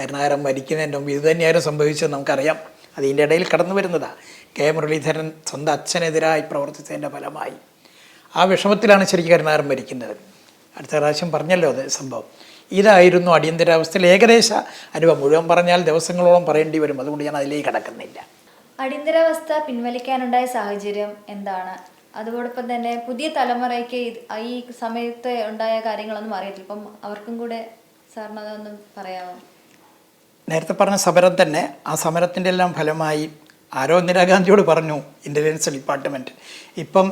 കരുണാകരൻ മരിക്കുന്നതിന്റെ മുമ്പ് ഇത് തന്നെയായിരുന്നു സംഭവിച്ചത് നമുക്കറിയാം. അതിന്റെ ഇടയിൽ കടന്നു വരുന്നതാണ് കെ. മുരളീധരൻ സ്വന്തം അച്ഛനെതിരായി പ്രവർത്തിച്ചതിന്റെ ഫലമായി. ആ വിഷമത്തിലാണ് ശരിക്കും കരുണാകരൻ മരിക്കുന്നത്. അടുത്ത പ്രാവശ്യം പറഞ്ഞല്ലോ അത് സംഭവം. ഇതായിരുന്നു അടിയന്തരാവസ്ഥയിൽ ഏകദേശ അനുഭവം. മുഴുവൻ പറഞ്ഞാൽ ദിവസങ്ങളോളം പറയേണ്ടി വരും. അതുകൊണ്ട് ഞാൻ അതിലേക്ക് കടക്കുന്നില്ല. അടിയന്തരാവസ്ഥ പിൻവലിക്കാനുണ്ടായ സാഹചര്യം എന്താണ്? അതോടൊപ്പം തന്നെ പുതിയ തലമുറയ്ക്ക് ഈ സമയത്ത് ഉണ്ടായ കാര്യങ്ങളൊന്നും അറിയത്തില്ല. ഇപ്പം അവർക്കും കൂടെ പറയാമോ നേരത്തെ പറഞ്ഞ സമരം തന്നെ ആ സമരത്തിന്റെ എല്ലാം ഫലമായി ആരോ ഇന്ദിരാഗാന്ധിയോട് പറഞ്ഞു ഇന്റലിജൻസ് ഡിപ്പാർട്ട്മെന്റ്. ഇപ്പം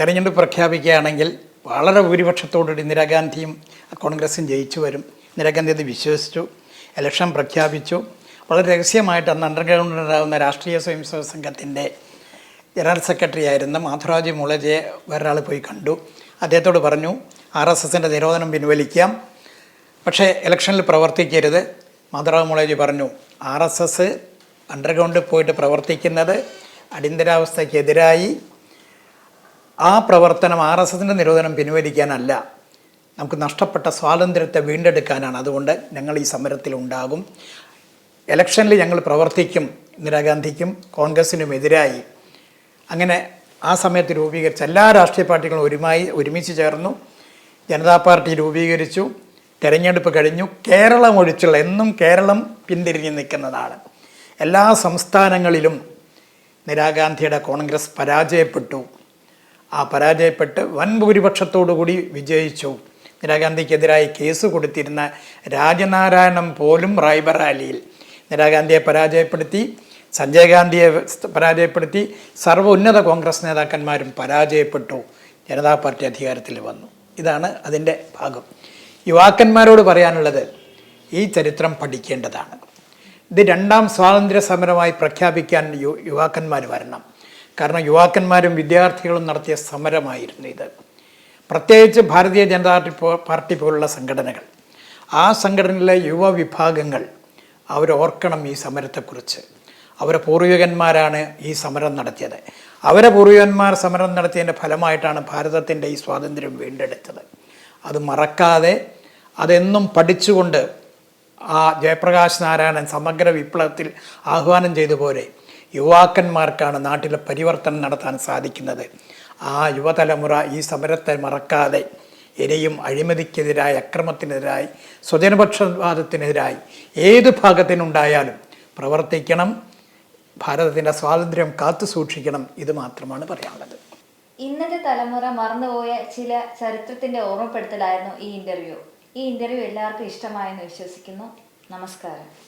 തെരഞ്ഞെടുപ്പ് പ്രഖ്യാപിക്കുകയാണെങ്കിൽ വളരെ ഭൂരിപക്ഷത്തോടുകൂടി ഇന്ദിരാഗാന്ധിയും കോൺഗ്രസും ജയിച്ചു വരും. ഇന്ദിരാഗാന്ധി അത് വിശ്വസിച്ചു ഇലക്ഷൻ പ്രഖ്യാപിച്ചു. വളരെ രഹസ്യമായിട്ട് അന്ന് അണ്ടർഗ്രൗണ്ടിലുണ്ടാകുന്ന രാഷ്ട്രീയ സ്വയംസേവ സംഘത്തിന്റെ ജനറൽ സെക്രട്ടറി ആയിരുന്ന മാധുരാജ് മുളജയെ വേറൊരാൾ പോയി കണ്ടു. അദ്ദേഹത്തോട് പറഞ്ഞു ആർ എസ് എസിന്റെ നിരോധനം പിൻവലിക്കാം. പക്ഷേ ഇലക്ഷനിൽ പ്രവർത്തിക്കരുത്. മാധുറാവ് മുളജി പറഞ്ഞു ആർ എസ് എസ് അണ്ടർഗ്രൗണ്ടിൽ പോയിട്ട് പ്രവർത്തിക്കുന്നത് അടിയന്തരാവസ്ഥയ്ക്കെതിരായി. ആ പ്രവർത്തനം ആർ എസ് എസിന്റെ നിരോധനം പിൻവലിക്കാനല്ല. നമുക്ക് നഷ്ടപ്പെട്ട സ്വാതന്ത്ര്യത്തെ വീണ്ടെടുക്കാനാണ്. അതുകൊണ്ട് ഞങ്ങൾ ഈ സമരത്തിൽ ഉണ്ടാകും. ഇലക്ഷനിൽ ഞങ്ങൾ പ്രവർത്തിക്കും ഇന്ദിരാഗാന്ധിക്കും കോൺഗ്രസിനും എതിരായി. അങ്ങനെ ആ സമയത്ത് രൂപീകരിച്ച എല്ലാ രാഷ്ട്രീയ പാർട്ടികളും ഒരുമായി ഒരുമിച്ച് ചേർന്നു. ജനതാ പാർട്ടി രൂപീകരിച്ചു തെരഞ്ഞെടുപ്പ് കഴിഞ്ഞു കേരളം ഒഴിച്ചുള്ള എന്നും കേരളം പിന്തിരിഞ്ഞ് നിൽക്കുന്നതാണ്. എല്ലാ സംസ്ഥാനങ്ങളിലും ഇന്ദിരാഗാന്ധിയുടെ കോൺഗ്രസ് പരാജയപ്പെട്ടു. ആ പരാജയപ്പെട്ട് വൻ ഭൂരിപക്ഷത്തോടുകൂടി വിജയിച്ചു. ഇന്ദിരാഗാന്ധിക്കെതിരായി കേസ് കൊടുത്തിരുന്ന രാജനാരായണം പോലും റായ്ബറാലിയിൽ ഇന്ദിരാഗാന്ധിയെ പരാജയപ്പെടുത്തി സഞ്ജയ് ഗാന്ധിയെ പരാജയപ്പെടുത്തി സർവോന്നത കോൺഗ്രസ് നേതാക്കന്മാരും പരാജയപ്പെട്ടു. ജനതാ പാർട്ടി അധികാരത്തിൽ വന്നു. ഇതാണ് അതിന്റെ ഭാഗം. യുവാക്കന്മാരോട് പറയാനുള്ളത് ഈ ചരിത്രം പഠിക്കേണ്ടതാണ്. ഇത് രണ്ടാം സ്വാതന്ത്ര്യ സമരമായി പ്രഖ്യാപിക്കാൻ യു യുവാക്കന്മാർ വരണം. കാരണം യുവാക്കന്മാരും വിദ്യാർത്ഥികളും നടത്തിയ സമരമായിരുന്നു ഇത്. പ്രത്യേകിച്ച് ഭാരതീയ ജനതാ പാർട്ടി പോലുള്ള സംഘടനകൾ. ആ സംഘടനയിലെ യുവ വിഭാഗങ്ങൾ അവരോർക്കണം ഈ സമരത്തെക്കുറിച്ച്. അവരെ പൂർവികന്മാരാണ് ഈ സമരം നടത്തിയത്. അവരെ പൂർവികന്മാർ സമരം നടത്തിയതിന്റെ ഫലമായിട്ടാണ് ഭാരതത്തിന്റെ ഈ സ്വാതന്ത്ര്യം വീണ്ടെടുത്തത്. അത് മറക്കാതെ അതെന്നും പഠിച്ചുകൊണ്ട് ആ ജയപ്രകാശ് നാരായണൻ സമഗ്ര വിപ്ലവത്തിൽ ആഹ്വാനം ചെയ്ത പോലെ യുവാക്കന്മാർക്കാണ് നാട്ടിലെ പരിവർത്തനം നടത്താൻ സാധിക്കുന്നത്. ആ യുവതലമുറ ഈ സമരത്തെ മറക്കാതെ ഇനിയും അഴിമതിക്കെതിരായി അക്രമത്തിനെതിരായി സ്വജനപക്ഷവാദത്തിനെതിരായി ഏത് ഭാഗത്തിനുണ്ടായാലും പ്രവർത്തിക്കണം ഭാരതത്തിന്റെ സ്വാതന്ത്ര്യം കാത്തു സൂക്ഷിക്കണം ഇത് മാത്രമാണ് പറയാനുള്ളത്. ഇന്നത്തെ തലമുറ മറന്നുപോയ ചില ചരിത്രത്തിന്റെ ഓർമ്മപ്പെടുത്തലായിരുന്നു ഈ ഇന്റർവ്യൂ ഈ ഇന്റർവ്യൂ എല്ലാവർക്കും ഇഷ്ടമായെന്ന് വിശ്വസിക്കുന്നു. നമസ്കാരം.